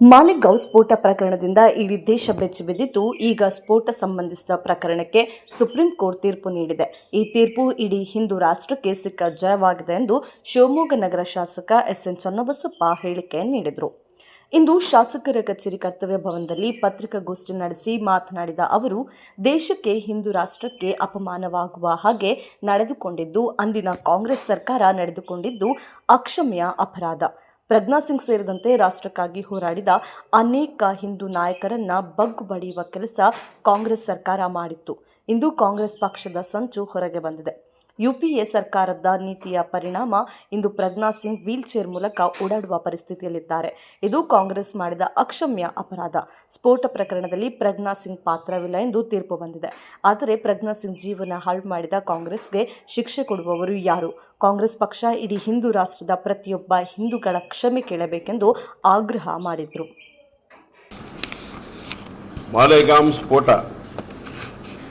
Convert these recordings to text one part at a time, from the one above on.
ಮಾಲಿಗಾಂವ್ ಸ್ಫೋಟ ಪ್ರಕರಣದಿಂದ ಇಡೀ ದೇಶ ಬೆಚ್ಚಿಬಿದ್ದಿದ್ದು ಈಗ ಸ್ಫೋಟ ಸಂಬಂಧಿಸಿದ ಪ್ರಕರಣಕ್ಕೆ ಸುಪ್ರೀಂ ಕೋರ್ಟ್ ತೀರ್ಪು ನೀಡಿದೆ. ಈ ತೀರ್ಪು ಇಡೀ ಹಿಂದೂ ರಾಷ್ಟ್ರಕ್ಕೆ ಸಿಕ್ಕ ಜಯವಾಗಿದೆ ಎಂದು ಶಿವಮೊಗ್ಗ ನಗರ ಶಾಸಕ ಎಸ್ ಎನ್ ಚನ್ನಬಸಪ್ಪ ಹೇಳಿಕೆ ನೀಡಿದರು. ಇಂದು ಶಾಸಕರ ಕಚೇರಿ ಕರ್ತವ್ಯ ಭವನದಲ್ಲಿ ಪತ್ರಿಕಾಗೋಷ್ಠಿ ನಡೆಸಿ ಮಾತನಾಡಿದ ಅವರು, ದೇಶಕ್ಕೆ ಹಿಂದೂ ರಾಷ್ಟ್ರಕ್ಕೆ ಅಪಮಾನವಾಗುವ ಹಾಗೆ ನಡೆದುಕೊಂಡಿದ್ದು, ಅಂದಿನ ಕಾಂಗ್ರೆಸ್ ಸರ್ಕಾರ ನಡೆದುಕೊಂಡಿದ್ದು ಅಕ್ಷಮ್ಯ ಅಪರಾಧ. ಪ್ರಜ್ಞಾ ಸಿಂಗ್ ಸೇರಿದಂತೆ ರಾಷ್ಟ್ರಕ್ಕಾಗಿ ಹೋರಾಡಿದ ಅನೇಕ ಹಿಂದೂ ನಾಯಕರನ್ನ ಬಗ್ಗು ಬಡಿಯುವ ಕೆಲಸ ಕಾಂಗ್ರೆಸ್ ಸರ್ಕಾರ ಮಾಡಿತ್ತು. ಇಂದು ಕಾಂಗ್ರೆಸ್ ಪಕ್ಷದ ಸಂಚು ಹೊರಗೆ ಬಂದಿದೆ. ಯುಪಿಎ ಸರ್ಕಾರದ ನೀತಿಯ ಪರಿಣಾಮ ಇಂದು ಪ್ರಜ್ಞಾ ಸಿಂಗ್ ವೀಲ್ ಚೇರ್ ಮೂಲಕ ಓಡಾಡುವ ಪರಿಸ್ಥಿತಿಯಲ್ಲಿದ್ದಾರೆ. ಇದು ಕಾಂಗ್ರೆಸ್ ಮಾಡಿದ ಅಕ್ಷಮ್ಯ ಅಪರಾಧ. ಸ್ಫೋಟ ಪ್ರಕರಣದಲ್ಲಿ ಪ್ರಜ್ಞಾ ಸಿಂಗ್ ಪಾತ್ರವಿಲ್ಲ ಎಂದು ತೀರ್ಪು ಬಂದಿದೆ. ಆದರೆ ಪ್ರಜ್ಞಾ ಸಿಂಗ್ ಜೀವನ ಹಾಳು ಮಾಡಿದ ಕಾಂಗ್ರೆಸ್ಗೆ ಶಿಕ್ಷೆ ಕೊಡುವವರು ಯಾರು? ಕಾಂಗ್ರೆಸ್ ಪಕ್ಷ ಇಡೀ ಹಿಂದೂ ರಾಷ್ಟ್ರದ ಪ್ರತಿಯೊಬ್ಬ ಹಿಂದೂಗಳ ಕ್ಷಮೆ ಕೇಳಬೇಕೆಂದು ಆಗ್ರಹ ಮಾಡಿದರು. ಮಾಲೆಗಾಮ್ ಸ್ಫೋಟ.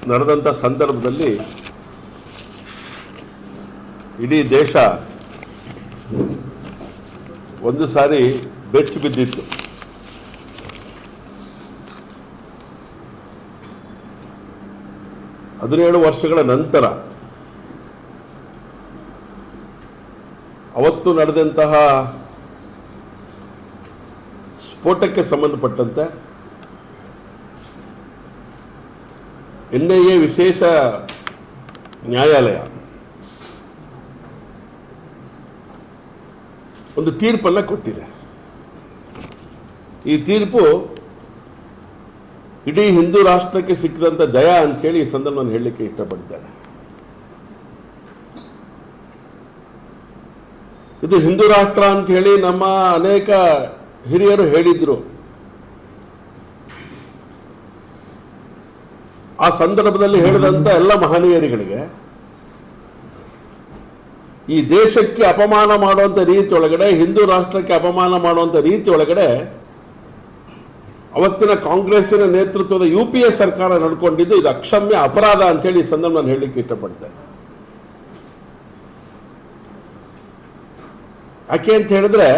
ನಡೆದಂಥ ಸಂದರ್ಭದಲ್ಲಿ ಇಡೀ ದೇಶ ಒಂದು ಸಾರಿ ಬೆಚ್ಚಿ ಬಿದ್ದಿತ್ತು. ಹದಿನೇಳು ವರ್ಷಗಳ ನಂತರ ಅವತ್ತು ನಡೆದಂತಹ ಸ್ಫೋಟಕ್ಕೆ ಸಂಬಂಧಪಟ್ಟಂತೆ ಎನ್ ಐ ವಿಶೇಷ ನ್ಯಾಯಾಲಯ ಒಂದು ತೀರ್ಪನ್ನು ಕೊಟ್ಟಿದೆ. ಈ ತೀರ್ಪು ಇಡೀ ಹಿಂದೂ ರಾಷ್ಟ್ರಕ್ಕೆ ಸಿಕ್ಕಿದಂಥ ಜಯ ಅಂತೇಳಿ ಈ ಸಂದರ್ಭ ನಾನು ಹೇಳಲಿಕ್ಕೆ ಇಷ್ಟಪಡ್ತೇನೆ ಇದು ಹಿಂದೂ ರಾಷ್ಟ್ರ ಅಂತ ಹೇಳಿ ನಮ್ಮ ಅನೇಕ ಹಿರಿಯರು ಹೇಳಿದ್ರು. ಆ ಸಂದರ್ಭದಲ್ಲಿ ಹೇಳಿದಂಥ ಎಲ್ಲ ಮಹನೀಯರುಗಳಿಗೆ ಈ ದೇಶಕ್ಕೆ ಅಪಮಾನ ಮಾಡುವಂಥ ರೀತಿ ಒಳಗಡೆ ಹಿಂದೂ ರಾಷ್ಟ್ರಕ್ಕೆ ಅಪಮಾನ ಮಾಡುವಂಥ ರೀತಿ ಒಳಗಡೆ ಅವತ್ತಿನ ಕಾಂಗ್ರೆಸ್ಸಿನ ನೇತೃತ್ವದ ಯು ಪಿ ಎ ಸರ್ಕಾರ ನಡ್ಕೊಂಡಿದ್ದು ಇದು ಅಕ್ಷಮ್ಯ ಅಪರಾಧ ಅಂತೇಳಿ ಈ ಸಂದರ್ಭ ನಾನು ಹೇಳಲಿಕ್ಕೆ ಇಷ್ಟಪಡ್ತೇನೆ. ಯಾಕೆ ಅಂತ ಹೇಳಿದ್ರೆ,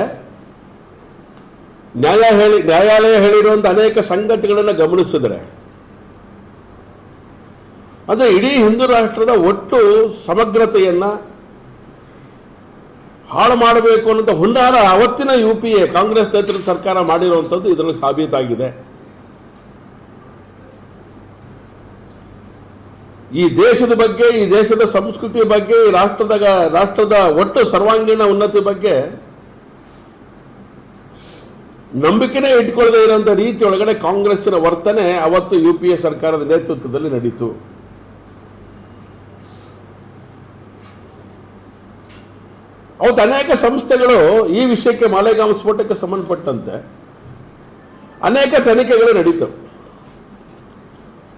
ನ್ಯಾಯ ಹೇಳಿ, ನ್ಯಾಯಾಲಯ ಹೇಳಿರುವಂಥ ಅನೇಕ ಸಂಗತಿಗಳನ್ನು ಗಮನಿಸಿದ್ರೆ ಅದು ಇಡೀ ಹಿಂದೂ ರಾಷ್ಟ್ರದ ಒಟ್ಟು ಸಮಗ್ರತೆಯನ್ನ ಹಾಳು ಮಾಡಬೇಕು ಅನ್ನೋಂಥ ಹುನ್ನಾರ ಅವತ್ತಿನ ಯು ಪಿ ಎ ಕಾಂಗ್ರೆಸ್ ನೇತೃತ್ವ ಸರ್ಕಾರ ಮಾಡಿರುವಂಥದ್ದು ಇದರಲ್ಲಿ ಸಾಬೀತಾಗಿದೆ. ಈ ದೇಶದ ಬಗ್ಗೆ, ಈ ದೇಶದ ಸಂಸ್ಕೃತಿ ಬಗ್ಗೆ, ಈ ರಾಷ್ಟ್ರದ ರಾಷ್ಟ್ರದ ಒಟ್ಟು ಸರ್ವಾಂಗೀಣ ಉನ್ನತಿ ಬಗ್ಗೆ ನಂಬಿಕೆನೇ ಇಟ್ಕೊಳ್ಳದೇ ಇರುವಂಥ ರೀತಿಯೊಳಗಡೆ ಕಾಂಗ್ರೆಸ್ಸಿನ ವರ್ತನೆ ಅವತ್ತು ಯು ಪಿ ಎ ಸರ್ಕಾರದ ನೇತೃತ್ವದಲ್ಲಿ ನಡೀತು. ಅವತ್ತು ಅನೇಕ ಸಂಸ್ಥೆಗಳು ಈ ವಿಷಯಕ್ಕೆ ಮಾಲೆಗಾಮ ಸ್ಫೋಟಕ್ಕೆ ಸಂಬಂಧಪಟ್ಟಂತೆ ಅನೇಕ ತನಿಖೆಗಳು ನಡೀತವೆ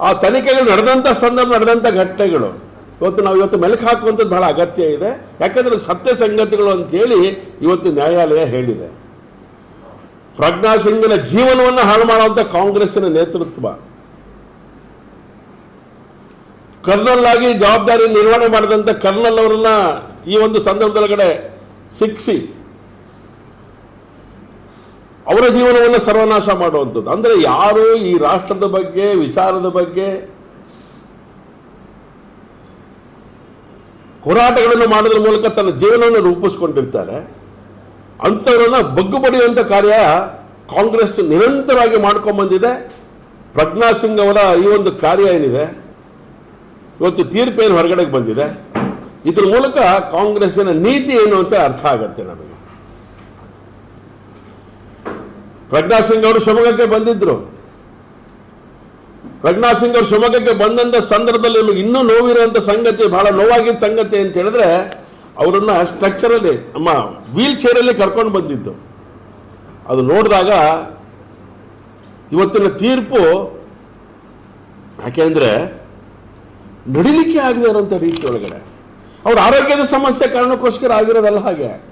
ಆ ತನಿಖೆಗಳು ನಡೆದಂಥ ಸಂದರ್ಭ ನಡೆದಂಥ ಘಟನೆಗಳು ಇವತ್ತು ನಾವು ಇವತ್ತು ಮೆಲುಕು ಹಾಕುವಂಥದ್ದು ಬಹಳ ಅಗತ್ಯ ಇದೆ. ಯಾಕಂದ್ರೆ ಸತ್ಯ ಸಂಗತಿಗಳು ಅಂತೇಳಿ ಇವತ್ತು ನ್ಯಾಯಾಲಯ ಹೇಳಿದೆ. ಪ್ರಜ್ಞಾ ಸಿಂಗ್ನ ಜೀವನವನ್ನು ಹಾಳು ಮಾಡುವಂಥ ಕಾಂಗ್ರೆಸ್ಸಿನ ನೇತೃತ್ವ. ಕರ್ನಲ್ ಆಗಿ ಜವಾಬ್ದಾರಿ ನಿರ್ವಹಣೆ ಮಾಡಿದಂಥ ಕರ್ನಲ್ ಅವರನ್ನ ಈ ಒಂದು ಸಂದರ್ಭದೊಳಗಡೆ ಶಿಕ್ಷಿ ಅವರ ಜೀವನವನ್ನು ಸರ್ವನಾಶ ಮಾಡುವಂಥದ್ದು. ಅಂದರೆ ಯಾರು ಈ ರಾಷ್ಟ್ರದ ಬಗ್ಗೆ, ವಿಚಾರದ ಬಗ್ಗೆ ಹೋರಾಟಗಳನ್ನು ಮಾಡೋದ್ರ ಮೂಲಕ ತನ್ನ ಜೀವನವನ್ನು ರೂಪಿಸ್ಕೊಂಡಿರ್ತಾರೆ. ಅಂಥವ್ರನ್ನ ಬಗ್ಗು ಬಡಿಯುವಂಥ ಕಾರ್ಯ ಕಾಂಗ್ರೆಸ್ ನಿರಂತರವಾಗಿ ಮಾಡ್ಕೊಂಡ್ಬಂದಿದೆ ಪ್ರಜ್ಞಾ ಸಿಂಗ್ ಅವರ ಈ ಒಂದು ಕಾರ್ಯ ಏನಿದೆ? ಇವತ್ತು ತೀರ್ಪೇನು ಹೊರಗಡೆಗೆ ಬಂದಿದೆ? ಇದ್ರ ಮೂಲಕ ಕಾಂಗ್ರೆಸ್ಸಿನ ನೀತಿ ಏನು ಅಂತ ಅರ್ಥ ಆಗತ್ತೆ ನಮಗೆ. ಪ್ರಜ್ಞಾ ಸಿಂಗ್ ಅವರು ಶಿವಮೊಗ್ಗಕ್ಕೆ ಬಂದಿದ್ರು. ಪ್ರಜ್ಞಾ ಸಿಂಗ್ ಅವರು ಶಿವಮೊಗ್ಗಕ್ಕೆ ಬಂದಂತ ಸಂದರ್ಭದಲ್ಲಿ ಇನ್ನೂ ನೋವಿರುವಂತ ಸಂಗತಿ, ಬಹಳ ನೋವಾಗಿದ್ದ ಸಂಗತಿ ಅಂತ ಹೇಳಿದ್ರೆ, ಅವರನ್ನ ಸ್ಟ್ರಕ್ಚರಲ್ಲಿ, ನಮ್ಮ ವೀಲ್ ಚೇರಲ್ಲಿ ಕರ್ಕೊಂಡು ಬಂದಿದ್ದು. ಅದು ನೋಡಿದಾಗ ಇವತ್ತಿನ ತೀರ್ಪು ಯಾಕೆಂದ್ರೆ ನಡಿಲಿಕ್ಕೆ ಆಗದೆ ರೀತಿ ಒಳಗಡೆ ಅವ್ರ ಆರೋಗ್ಯದ ಸಮಸ್ಯೆ ಕಾರಣಕ್ಕೋಸ್ಕರ ಆಗಿರೋದಲ್ಲ ಹಾಗೆ.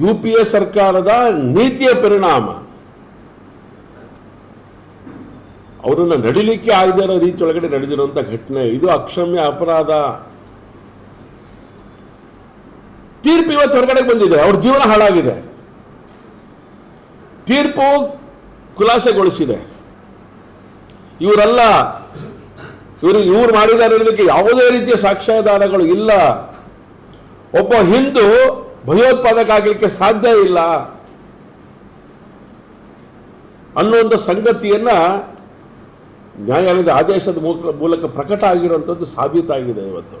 ಯು ಪಿ ಎ ಸರ್ಕಾರದ ನೀತಿಯ ಪರಿಣಾಮ. ಅವರನ್ನ ನಡಿಲಿಕ್ಕೆ ಆಗದೆ ಇರೋ ರೀತಿ ಒಳಗಡೆ ನಡೆದಿರುವಂಥ ಘಟನೆ. ಇದು ಅಕ್ಷಮ್ಯ ಅಪರಾಧ. ತೀರ್ಪು ಇವತ್ತು ಹೊರಗಡೆ ಬಂದಿದೆ. ಅವ್ರ ಜೀವನ ಹಾಳಾಗಿದೆ. ತೀರ್ಪು ಖುಲಾಸೆಗೊಳಿಸಿದೆ. ಇವರೆಲ್ಲ ಇವರು ಇವ್ರು ಮಾಡಿದ್ದಾರೆ ಅನ್ನೋದಕ್ಕೆ ಯಾವುದೇ ರೀತಿಯ ಸಾಕ್ಷ್ಯಾಧಾರಗಳು ಇಲ್ಲ. ಒಬ್ಬ ಹಿಂದೂ ಭಯೋತ್ಪಾದಕ ಆಗಲಿಕ್ಕೆ ಸಾಧ್ಯ ಇಲ್ಲ. ಅನ್ನುವಂಥ ಸಂಗತಿಯನ್ನ ನ್ಯಾಯಾಲಯದ ಆದೇಶದ ಮೂಲಕ ಪ್ರಕಟ ಆಗಿರುವಂಥದ್ದು ಸಾಬೀತಾಗಿದೆ ಇವತ್ತು.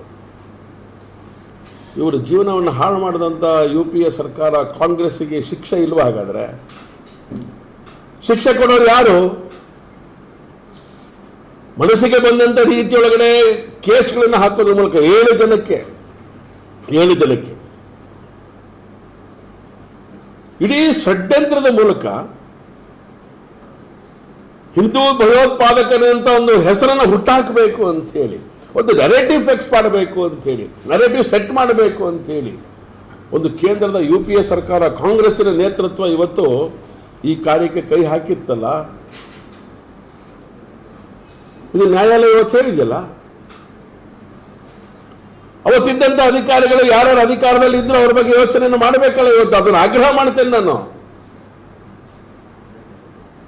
ಇವರು ಜೀವನವನ್ನು ಹಾಳು ಮಾಡಿದಂಥ ಯು ಪಿ ಎ ಸರ್ಕಾರ ಕಾಂಗ್ರೆಸ್ಸಿಗೆ ಶಿಕ್ಷೆ ಇಲ್ವಾ ಹಾಗಾದ್ರೆ? ಶಿಕ್ಷೆ ಕೊಡೋರು ಯಾರು? ಮನಸ್ಸಿಗೆ ಬಂದಂಥ ರೀತಿಯೊಳಗಡೆ ಕೇಸ್ಗಳನ್ನು ಹಾಕೋದ್ರ ಮೂಲಕ ಏಳು ಜನಕ್ಕೆ ಏಳು ಜನಕ್ಕೆ ಇಡೀ ಷಡ್ಯಂತ್ರದ ಮೂಲಕ ಹಿಂದೂ ಭಯೋತ್ಪಾದಕರಂತ ಒಂದು ಹೆಸರನ್ನು ಹುಟ್ಟಾಕಬೇಕು ಅಂತ ಹೇಳಿ ಒಂದು ನೆರೇಟಿವ್ ಫಿಕ್ಸ್ ಮಾಡಬೇಕು ಅಂತ ಹೇಳಿ ನೆರೇಟಿವ್ ಸೆಟ್ ಮಾಡಬೇಕು ಅಂತ ಹೇಳಿ ಒಂದು ಕೇಂದ್ರದ ಯು ಪಿ ಎ ಸರ್ಕಾರ ಕಾಂಗ್ರೆಸ್ಸಿನ ನೇತೃತ್ವ ಇವತ್ತು ಈ ಕಾರ್ಯಕ್ಕೆ ಕೈ ಹಾಕಿತ್ತಲ್ಲ ಇದು ನ್ಯಾಯಾಲಯ ಇವತ್ತು ಹೇಳಿದೆಯಲ್ಲ? ಅವತ್ತಿದ್ದಂಥ ಅಧಿಕಾರಿಗಳು ಯಾರ್ಯಾರು ಅಧಿಕಾರದಲ್ಲಿ ಇದ್ರು ಅವ್ರ ಬಗ್ಗೆ ಯೋಚನೆಯನ್ನು ಮಾಡಬೇಕಲ್ಲ ಇವತ್ತು. ಅದನ್ನು ಆಗ್ರಹ ಮಾಡ್ತೇನೆ ನಾನು.